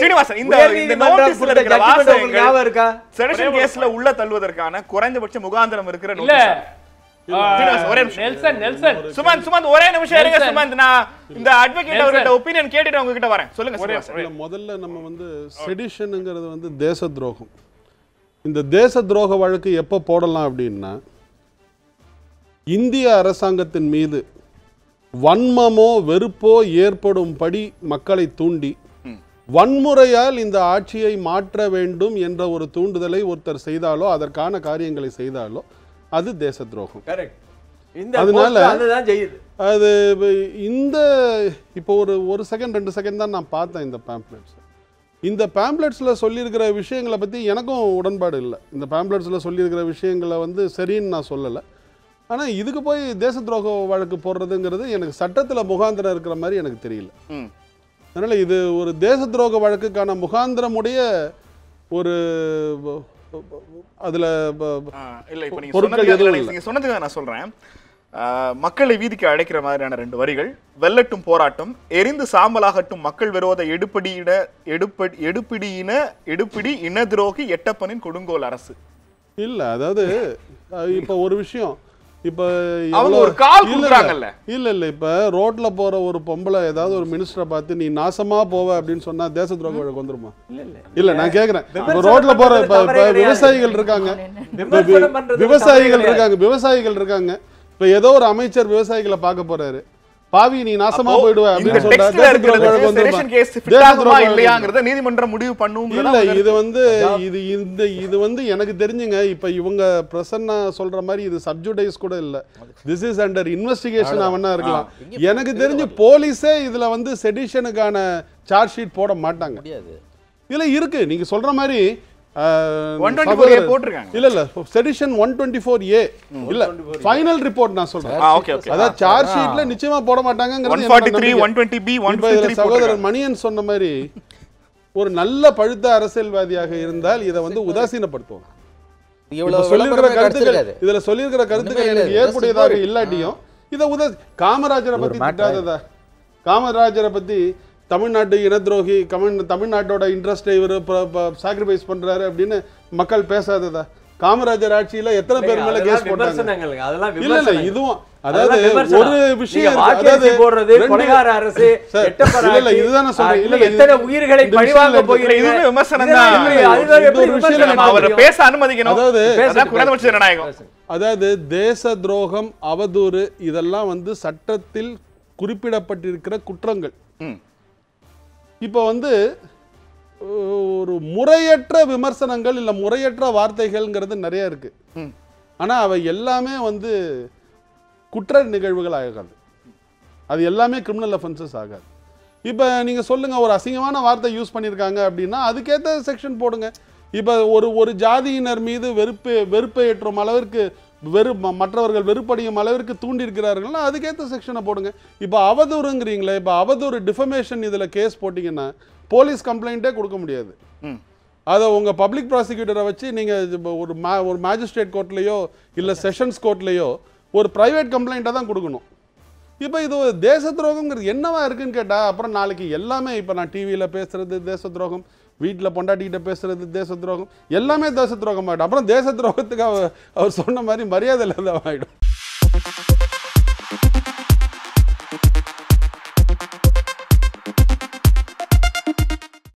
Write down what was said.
ஸ்ரீனிவாசன் இந்த இந்த உயர்நீதிமன்றம் நோட்டீஸ்ல கொடுத்த இருக்கிற judgment உங்களுக்கு ஞாபகம் வாசகங்கள் இருக்கா செடஷன் கேஸ்ல உள்ள தள்ளுவதற்கான குறைந்தபட்ச முகாந்திரம் இருக்கிற இல்ல நோட்டீஸ் ஆ, சீனிவாசன், ஒரே நிமிஷம். நெல்சன் நெல்சன் சுமந்த் சுமந்த் ஒரே நிமிஷம் இருங்க நெல்சன். சுமந்த் நான் இந்த அட்வொகேட் நெல்சன். அவர்கிட்ட ஒப்பீனியன் கேட்டுட்டு உங்ககிட்ட வரேன் சொல்லுங்க ஒரே சீனிவாசன். இல்ல, முதல்ல நம்ம வந்து செடிஷனுங்கிறது வந்து தேச துரோகம் இந்த தேச துரோக வழக்கு எப்போ போடலாம் அப்படின்னா இந்திய அரசாங்கத்தின் மீது வன்மமோ வெறுப்போ ஏற்படும்படி மக்களை தூண்டி வன்முறையால் இந்த ஆட்சியை மாற்ற வேண்டும் என்ற ஒரு தூண்டுதலை ஒருத்தர் செய்தாலோ அதற்கான காரியங்களை செய்தாலோ அது தேச துரோகம் கரெக்ட் இந்த அதனால- அது இந்த இப்போ ஒரு ஒரு செகண்ட் ரெண்டு செகண்ட் தான் நான் பார்த்தேன் இந்த பேம்ப்ளெட்ஸ் இந்த பேம்ப்ளெட்ஸில் சொல்லியிருக்கிற விஷயங்களை பற்றி எனக்கும் உடன்பாடு இல்லை. இந்த பேம்ப்ளெட்ஸில் சொல்லியிருக்கிற விஷயங்களை வந்து சரின்னு நான் சொல்லலை. ஆனால் இதுக்கு போய் தேச துரோக வழக்கு போடுறதுங்கிறது எனக்கு சட்டத்தில் முகாந்திரம் இருக்கிற மாதிரி எனக்கு தெரியல. அதனால் இது ஒரு தேச துரோக வழக்குக்கான முகாந்திரமுடைய ஒரு அதில் இல்ல இப்ப நீங்க பொருட்கள் சொன்னதுக்கு எதுவும் இல்ல, இல்ல. நீங்க சொன்னதுக்கு நான் சொல்றேன். ஆ, மக்களை வீதிக்கு அழைக்கிற மாதிரியான ரெண்டு வரிகள் வெல்லட்டும் போராட்டம் எரிந்து சாம்பலாகட்டும் மக்கள் விரோத எடுப்படியிட எடுப்படி எடுப்பிடியின எடுப்பிடி இன துரோகி எட்டப்பனின் கொடுங்கோல் அரசு. இல்லை அதாவது இப்போ ஒரு விஷயம். இப்போ அவங்க எவ்வளோ- ஒரு கால் இல்ல, இல்ல. கொடுக்குறாங்கல்ல. இல்ல இல்ல. இப்ப ரோட்ல போற ஒரு பொம்பளை ஏதாவது ஒரு மினிஸ்டரை பார்த்து நீ நாசமா போவ அப்படின்னு சொன்னா தேச துரோக வழக்கு வந்துருமா? இல்ல நான் கேக்குறேன். இப்ப ரோட்ல போற இப்ப இப்ப. விவசாயிகள் இருக்காங்க. விவசாயிகள் இருக்காங்க விவசாயிகள் இருக்காங்க. இப்ப ஏதோ ஒரு அமைச்சர் விவசாயிகளை பார்க்க போறாரு. பாவி நீ நாசமா போயிடுவ அப்படின்னு நீதிமன்றம் முடிவு பண்ணுங்கிறத இல்ல இது வந்து இது இந்த இது வந்து எனக்கு தெரிஞ்சுங்க இப்ப இவங்க பிரசன்னா சொல்ற மாதிரி இது சப்ஜுடைஸ் கூட இல்ல. திஸ் இஸ் அண்டர் இன்வெஸ்டிகேஷன் அவனா இருக்கலாம். எனக்கு தெரிஞ்சு போலீஸே இதுல வந்து செடிஷனுக்கான சார்ஜ் ஷீட் போட மாட்டாங்க. முடியாது. இதுல இருக்கு. நீங்க சொல்ற மாதிரி அஹ், 124A சகோதரர்- போட்டிருக்காங்க. இல்ல இல்ல sedition one twenty four A இல்ல ஃபைனல் ரிப்போர்ட் நான் சொல்றேன். ஆ, okay, okay. அதாவது சார்ஜ் ஷீட்ல நிச்சயமா போட மாட்டாங்கிறது ஒன் என்னோட ஃபார்ட்டி த்ரீ நம்பிக்கை. ஒன் டுவெண்ட்டி பி ஒன் இப்ப இதுல சகோதரர் மணியன் சொன்ன மாதிரி ஒரு நல்ல பழுத்த அரசியல்வாதியாக இருந்தால் இதை வந்து உதாசீனப்படுத்துவோம். சொல்லியிருக்கிற கருத்துக்கள். இதுல சொல்லியிருக்கிற கருத்துக்கள் எனக்கு. ஏற்புடையதாக இல்லாட்டியும் இதை உத காமராஜரை பத்தி திட்டாததா? காமராஜரை பத்தி தமிழ்நாட்டு இனத்துரோகி கமன் தமிழ்நாட்டோட இன்ட்ரெஸ்ட் இவர் சாக்ரிஃபைஸ் பண்றாரு அப்படின்னு மக்கள் பேசாததா காமராஜர் ஆட்சியில எத்தனை பேர் மேல கேஸ் போட்டாங்க இல்ல இல்ல இதுவும் அதாவது. ஒரு விஷயம் அதாவது போடுறது கொலைகார அரசு இல்ல, இல்ல, இதுதான் சொல்றேன். இல்ல, எத்தனை உயிர்களை பழிவாங்க. போகிறீங்க இதுவுமே விமர்சனம் தான். அவரை? பேச அனுமதிக்கணும் அதாவது குறைந்தபட்ச ஜனநாயகம் அதாவது தேச துரோகம் அவதூறு இதெல்லாம் வந்து சட்டத்தில் குறிப்பிடப்பட்டிருக்கிற குற்றங்கள். இப்போ வந்து ஒரு முறையற்ற விமர்சனங்கள் இல்லை முறையற்ற வார்த்தைகள்ங்கிறது நிறைய இருக்கு. ம். ஆனா அவை எல்லாமே வந்து குற்ற நிகழ்வுகள் ஆகாது. அது எல்லாமே கிரிமினல் அஃபென்சஸ் ஆகாது. இப்போ நீங்க சொல்லுங்க ஒரு அசிங்கமான வார்த்தை யூஸ் பண்ணியிருக்காங்க அப்படின்னா அதுக்கேற்ற செக்ஷன் போடுங்க. இப்போ ஒரு ஒரு ஜாதியினர் மீது வெறுப்பு வெறுப்பை ஏற்றும் அளவிற்கு வெறு மற்றவர்கள் வெறுப்படையும் அளவிற்கு தூண்டியிருக்கிறார்கள்னா அதுக்கேற்ற செக்ஷனை போடுங்க. இப்போ அவதூறுங்கிறீங்களே இப்போ அவதூறு டிஃபமேஷன் இதில் கேஸ் போட்டிங்கன்னா போலீஸ் கம்ப்ளைண்ட்டே கொடுக்க முடியாது. அதை உங்கள் பப்ளிக் ப்ராசிக்யூட்டரை வச்சு நீங்கள் ஒரு மா ஒரு மேஜிஸ்ட்ரேட் கோர்ட்லேயோ இல்லை செஷன்ஸ் கோர்ட்லேயோ ஒரு ப்ரைவேட் கம்ப்ளைண்ட்டை தான் கொடுக்கணும். இப்போ இது தேச துரோகங்கிறது என்னவா இருக்குன்னு கேட்டால் அப்புறம் நாளைக்கு எல்லாமே இப்போ நான் டிவியில் பேசுகிறது தேச துரோகம் வீட்டில் பொண்டாட்டிக்கிட்ட பேசுகிறது தேச துரோகம் எல்லாமே தேச துரோகம் ஆகிடும் அப்புறம் தேச துரோகத்துக்கு அவர் அவர் சொன்ன மாதிரி மரியாதை இல்லாத ஆகிடும்